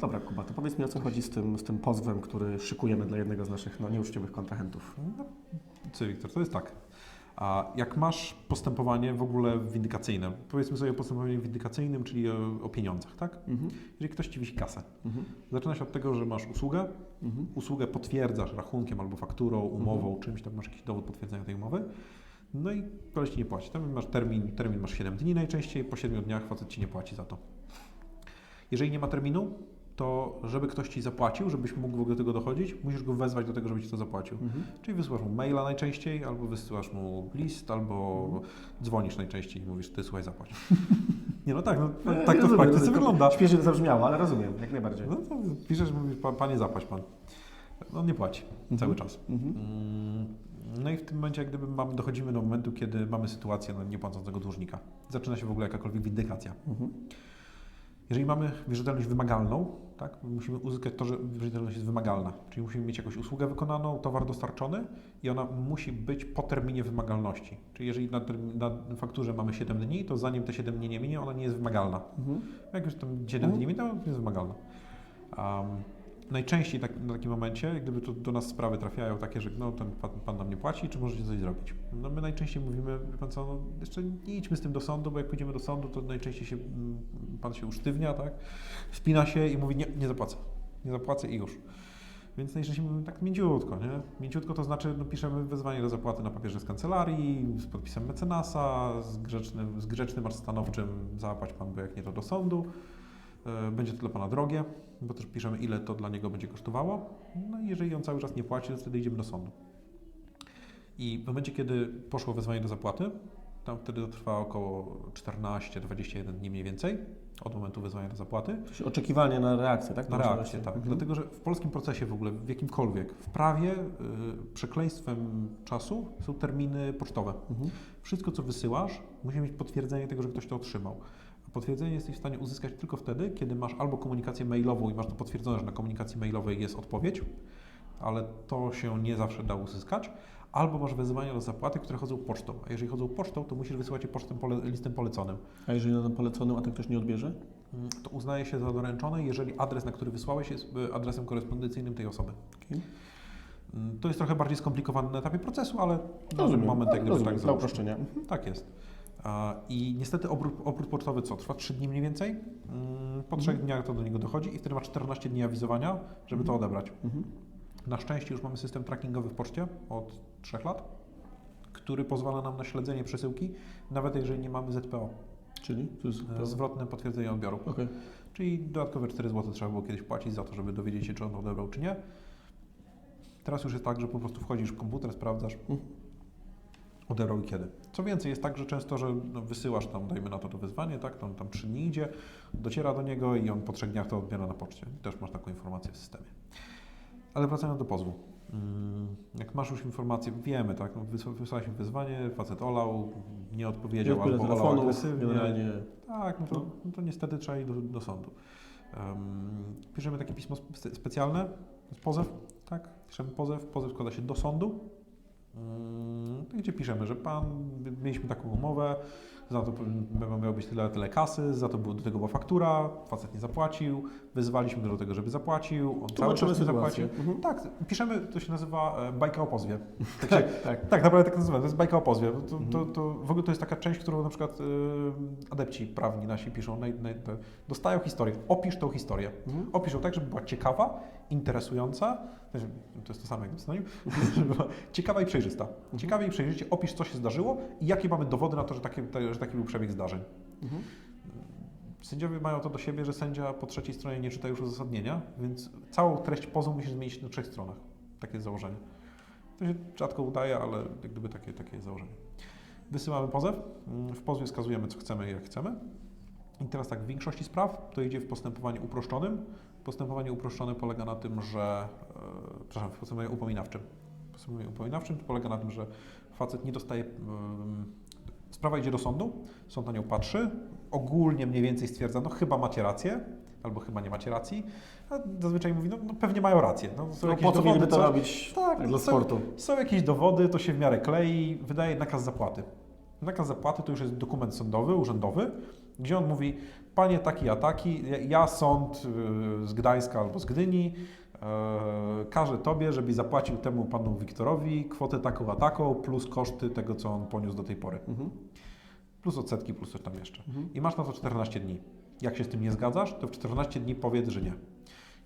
dobra, Kuba, to powiedz mi o co chodzi z tym, z tym pozwem, który szykujemy dla jednego z naszych no, nieuczciwych kontrahentów. No, co Wiktor, to jest tak. A jak masz postępowanie w ogóle windykacyjne, powiedzmy sobie o postępowaniu windykacyjnym, czyli o, o pieniądzach, tak? Mhm. Jeżeli ktoś ci wisi kasę, Mhm. zaczyna się od tego, że masz usługę, Mhm. usługę potwierdzasz rachunkiem albo fakturą, umową, czymś tam masz jakiś dowód potwierdzenia tej umowy, no i koleś ci nie płaci. Tam masz termin, termin masz 7 dni najczęściej, po 7 dniach facet ci nie płaci za to. Jeżeli nie ma terminu, to żeby ktoś ci zapłacił, żebyś mógł w ogóle do tego dochodzić, musisz go wezwać do tego, żeby ci to zapłacił. Mhm. Czyli wysyłasz mu maila najczęściej, albo wysyłasz mu list, albo dzwonisz najczęściej i mówisz, ty słuchaj, zapłać. Nie no tak, no, No, tak ja to w rozumiem, praktyce to wygląda. Śmiesznie to zabrzmiało, ale rozumiem, jak najbardziej. No to piszesz, mówisz, "Pa- panie zapłać pan. On nie płaci cały czas. Mhm. Mm, No i w tym momencie jak gdyby mamy, dochodzimy do momentu, kiedy mamy sytuację no, niepłacącego dłużnika. Zaczyna się w ogóle jakakolwiek windykacja. Mhm. Jeżeli mamy wierzytelność wymagalną, tak, musimy uzyskać to, że wierzytelność jest wymagalna. Czyli musimy mieć jakąś usługę wykonaną, towar dostarczony i ona musi być po terminie wymagalności. Czyli jeżeli na, term- na fakturze mamy 7 dni, to zanim te 7 dni nie minie, ona nie jest wymagalna. Mhm. Jak już tam 7 Mhm. dni minęło, to jest wymagalna. Um, najczęściej tak, na takim momencie, gdyby to do nas sprawy trafiają takie, że no, ten pan, pan nam nie płaci, czy możecie coś zrobić? No my najczęściej mówimy, pan co, no, jeszcze nie idźmy z tym do sądu, bo jak pójdziemy do sądu, to najczęściej się, mm, pan się usztywnia, tak? Spina się i mówi, nie, nie zapłacę. Nie zapłacę i już. Więc najczęściej mówimy tak mięciutko, nie? Mięciutko to znaczy, no, piszemy wezwanie do zapłaty na papierze z kancelarii, z podpisem mecenasa, z grzecznym, z grzecznym aż stanowczym zapłać pan, bo jak nie to do sądu. E, Będzie to dla Pana drogie, bo też piszemy, ile to dla niego będzie kosztowało. No i jeżeli on cały czas nie płaci, to wtedy idziemy do sądu. I w momencie, kiedy poszło wezwanie do zapłaty, tam wtedy to trwa około 14-21 dni mniej więcej od momentu wezwania do zapłaty. Czyli Oczekiwanie na reakcję, tak? Na reakcję, tak. Mhm. Dlatego, że w polskim procesie w ogóle, w jakimkolwiek, w prawie, y, przekleństwem czasu są terminy pocztowe. Mhm. Wszystko, co wysyłasz, musi mieć potwierdzenie tego, że ktoś to otrzymał. Potwierdzenie jesteś w stanie uzyskać tylko wtedy, kiedy masz albo komunikację mailową i masz to potwierdzone, że na komunikacji mailowej jest odpowiedź, ale to się nie zawsze da uzyskać, albo masz wezwania do zapłaty, które chodzą pocztą. A jeżeli chodzą pocztą, to musisz wysyłać je pocztą pole, listem poleconym. A jeżeli na poleconym, a ten ktoś nie odbierze? Mm, To uznaje się za doręczone, jeżeli adres, na który wysłałeś, jest y, adresem korespondencyjnym tej osoby. Okej. Mm, To jest trochę bardziej skomplikowane na etapie procesu, ale Rozumiem. moment gdyby Rozumiem, tak dla uproszczenia. Mhm. Tak jest. I niestety obrót, obrót pocztowy co? Trwa 3 dni mniej więcej. Mm, Po trzech dniach to do niego dochodzi i wtedy ma 14 dni awizowania, żeby to odebrać. Mhm. Na szczęście już mamy system trackingowy w poczcie od 3 lat, który pozwala nam na śledzenie przesyłki, nawet jeżeli nie mamy ZPO, Czyli? To jest... e, zwrotne potwierdzenie odbioru. Okej. Czyli dodatkowe 4 zł trzeba było kiedyś płacić za to, żeby dowiedzieć się, czy on odebrał, czy nie. Teraz już jest tak, że po prostu wchodzisz w komputer, sprawdzasz, Mhm. Odebrał i kiedy. Co więcej, jest tak, że często, że no, wysyłasz tam, dajmy na to to wyzwanie, tak, tam, tam 3 dni idzie, dociera do niego i on po 3 dniach to odbiera na poczcie. Też masz taką informację w systemie. Ale wracając do pozwu. Mm, Jak masz już informację, wiemy, tak, no, wysła- wysłałeś mi wyzwanie, facet olał, nie Nie odpowiedział albo olał telefonu, agresywnie. generalnie... Tak, no to, no to niestety trzeba iść do, do sądu. Um, piszemy takie pismo spe- specjalne, pozew, tak? Piszemy pozew, pozew składa się do sądu, gdzie piszemy, że pan, mieliśmy taką umowę, za to miało być tyle, tyle kasy, za to było, do tego była faktura, facet nie zapłacił, wyzwaliśmy go do tego, żeby zapłacił, on cały czas nie zapłacił. Mhm. Tak, piszemy, to się nazywa e, bajka o pozwie. Tak się, tak. tak, naprawdę tak nazywam. To jest bajka o pozwie. To, Mhm. to, to, w ogóle to jest taka część, którą na przykład y, adepci prawni nasi piszą. Dostają historię. Opisz tą historię. Mhm. Opisz ją tak, żeby była ciekawa, interesująca. Znaczy, To jest to samo jak synonim. żeby była ciekawa i przejrzysta. Mhm. Ciekawie i przejrzyście opisz, co się zdarzyło i jakie mamy dowody na to, że taki, że taki był przebieg zdarzeń. Mhm. Sędziowie mają to do siebie, że sędzia po trzeciej stronie nie czyta już uzasadnienia, więc całą treść pozwu musisz zmienić na trzech stronach. Takie jest założenie. To się rzadko udaje, ale jak gdyby takie, takie jest założenie. Wysyłamy pozew. W pozwie wskazujemy, co chcemy i jak chcemy. I teraz tak, w większości spraw to idzie w postępowaniu uproszczonym. Postępowanie uproszczone polega na tym, że, e, przepraszam, w postępowaniu upominawczym. W postępowaniu upominawczym to polega na tym, że facet nie dostaje, sprawa idzie do sądu, sąd na nią patrzy, ogólnie mniej więcej stwierdza, no chyba macie rację, albo chyba nie macie racji, a zazwyczaj mówi, no, no pewnie mają rację. No, są No, jakieś po co dowody, to coś. robić Tak, dla są- sportu? Są jakieś dowody, to się w miarę klei, wydaje nakaz zapłaty. Nakaz zapłaty to już jest dokument sądowy, urzędowy Gdzie on mówi, panie taki a taki, ja- sąd y, z Gdańska albo z Gdyni e, każę tobie, żebyś zapłacił temu panu Wiktorowi kwotę taką a taką plus koszty tego, co on poniósł do tej pory. Mhm. Plus odsetki, plus coś tam jeszcze. Mhm. I masz na to 14 dni. Jak się z tym nie zgadzasz, to w 14 dni powiedz, że nie.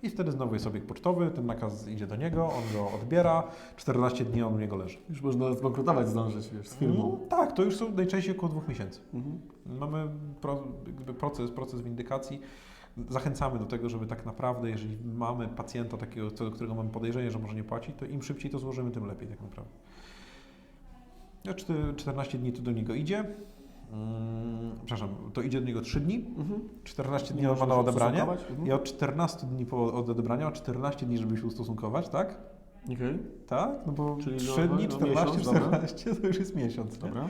I wtedy znowu jest obieg pocztowy, ten nakaz idzie do niego, on go odbiera, 14 dni on u niego leży. Już można zbankrutować, zdążyć wiesz, z firmą. Mm, tak, to już są najczęściej około dwóch miesięcy. Mhm. Mamy pro, proces, proces windykacji. Zachęcamy do tego, żeby tak naprawdę, jeżeli mamy pacjenta takiego, co do którego mamy podejrzenie, że może nie płacić, to im szybciej to złożymy, tym lepiej tak naprawdę. Ja czty- 14 dni to do niego idzie. Mm, przepraszam, to idzie do niego 3 dni. Mhm. 14 dni ma na odebranie. Mhm. I od 14 dni po od odebrania, od 14 dni, żeby się ustosunkować, tak? Okej, Tak? No bo Czyli 3 no, dni, no, 14, miesiąc, dobra. 14 to już jest miesiąc. Dobra.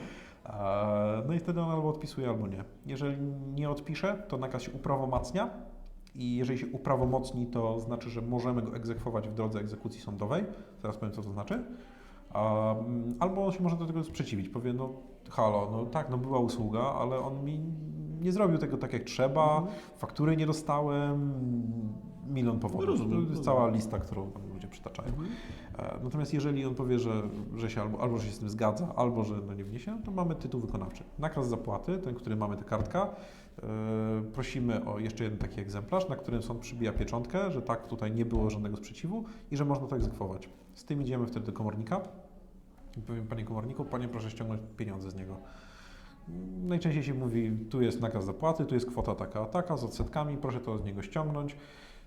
No i wtedy on albo odpisuje, albo nie. Jeżeli nie odpisze, to nakaz się uprawomacnia i jeżeli się uprawomocni, to znaczy, że możemy go egzekwować w drodze egzekucji sądowej. Zaraz powiem, co to znaczy. Mm, Albo on się może do tego sprzeciwić. Powie, no halo, no tak, no była usługa, ale on mi nie zrobił tego tak jak trzeba, Mhm. faktury nie dostałem, milion powodów. Rozumiem, to jest cała lista, którą ludzie przytaczają. Mhm. E, Natomiast jeżeli on powie, że, że się albo, albo że się z tym zgadza, albo że no nie wniesie, to mamy tytuł wykonawczy. Nakaz zapłaty, ten, który mamy tę kartka, e, prosimy o jeszcze jeden taki egzemplarz, na którym sąd przybija pieczątkę, że tak, tutaj nie było żadnego sprzeciwu i że można to egzekwować. Z tym idziemy wtedy do komornika i powiem, panie komorniku, panie proszę ściągnąć pieniądze z niego. Najczęściej się mówi, tu jest nakaz zapłaty, tu jest kwota taka, a taka, z odsetkami, proszę to z niego ściągnąć.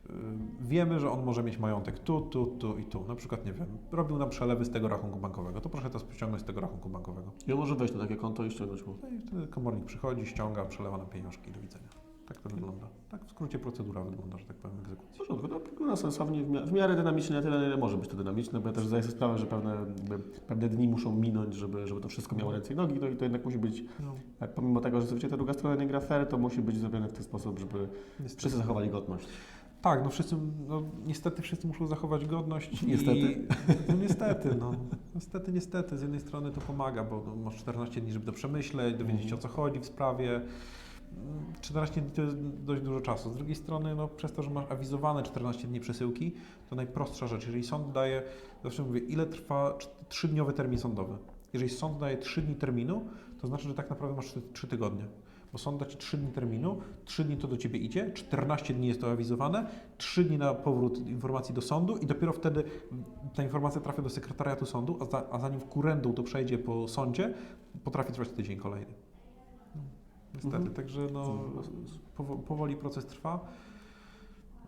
Yy, Wiemy, że on może mieć majątek tu, tu, tu i tu. Na przykład, nie wiem, robił nam przelewy z tego rachunku bankowego, to proszę to ściągnąć z tego rachunku bankowego. I on może wejść na takie konto i ściągnąć mu. No i wtedy komornik przychodzi, ściąga, przelewa nam pieniążki, do widzenia. Tak to wygląda. Tak w skrócie procedura wygląda, że tak powiem, W egzekucji. porządku, to wygląda sensownie, w mia- w miarę dynamicznie, na tyle, na ile może być to dynamiczne, bo ja też zdaję sobie sprawę, że pewne, jakby, pewne dni muszą minąć, żeby, żeby to wszystko miało ręce i nogi, no i to jednak musi być, No, e, pomimo tego, że oczywiście ta druga strona nie gra fair, to musi być zrobione w ten sposób, żeby niestety. wszyscy zachowali godność. Tak, no wszyscy, no niestety wszyscy muszą zachować godność. Niestety. I, no niestety, no. Niestety, niestety. Z jednej strony to pomaga, bo no, masz 14 dni, żeby to przemyśleć, dowiedzieć się o co chodzi w sprawie. Mm, 14 dni to jest dość dużo czasu. Z drugiej strony, no, przez to, że masz awizowane 14 dni przesyłki, to najprostsza rzecz. Jeżeli sąd daje, zawsze mówię, ile trwa 3-dniowy termin sądowy? Jeżeli sąd daje 3 dni terminu, to znaczy, że tak naprawdę masz 3 tygodnie. Bo sąd da Ci 3 dni terminu, 3 dni to do Ciebie idzie, 14 dni jest to awizowane, 3 dni na powrót informacji do sądu i dopiero wtedy ta informacja trafia do sekretariatu sądu, a, za, a zanim w kurendą to przejdzie po sądzie, potrafi trwać tydzień kolejny. No, niestety, Mhm. także no, powo- powoli proces trwa.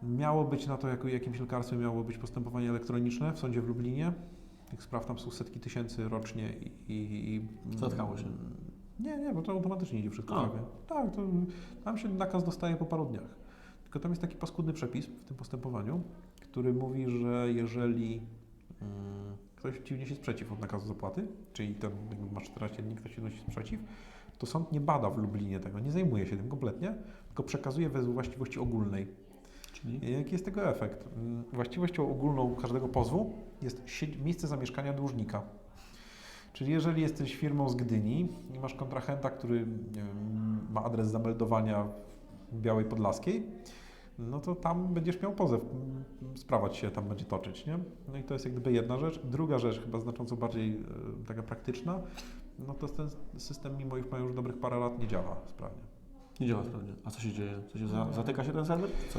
Miało być na to jako jakimś lekarstwem, miało być postępowanie elektroniczne w sądzie w Lublinie. Tych spraw tam są setki tysięcy rocznie i... i, i Zatkało się. Nie, nie, bo to automatycznie idzie wszystko prawie. Tak, to tam się nakaz dostaje po paru dniach. Tylko tam jest taki paskudny przepis w tym postępowaniu, który mówi, że jeżeli mm, ktoś ci wniesie sprzeciw od nakazu zapłaty, czyli ten jakby masz 14 dni, ktoś ci wnosi sprzeciw, to sąd nie bada w Lublinie tego, nie zajmuje się tym kompletnie, tylko przekazuje według właściwości ogólnej. Czyli Jaki jest tego efekt? Mm, Właściwością ogólną każdego pozwu jest miejsce zamieszkania dłużnika. Czyli jeżeli jesteś firmą z Gdyni i masz kontrahenta, który ma adres zameldowania w Białej Podlaskiej, no to tam będziesz miał pozew, sprawa ci się tam będzie toczyć, nie? No i to jest jak gdyby jedna rzecz. Druga rzecz, chyba znacząco bardziej e, taka praktyczna, no to jest ten system, mimo iż ma już dobrych parę lat, nie działa sprawnie. nie działa sprawnie. A co się dzieje? Co się za, zatyka się ten serwer? Co?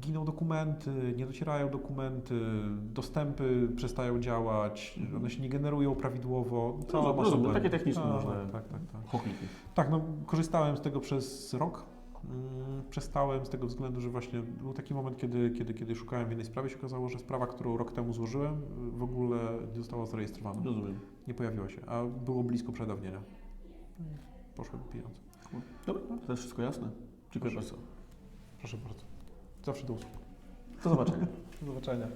giną dokumenty, nie docierają dokumenty, dostępy przestają działać, one się nie generują prawidłowo. Cała Rozumiem, masa rozumiem. błędów. Takie techniczne tak, można- Tak, tak, tak. Tak, no korzystałem z tego przez rok. Mm, Przestałem z tego względu, że właśnie był taki moment, kiedy, kiedy, kiedy szukałem w jednej sprawie, się okazało, że sprawa, którą rok temu złożyłem, w ogóle nie została zarejestrowana. Rozumiem. Nie pojawiła się, a było blisko przedawnienia. Poszły pieniądze. Dobra, to jest wszystko jasne. Dziękuję Proszę. bardzo. Proszę bardzo. Zawsze do usług. Do zobaczenia. Do zobaczenia.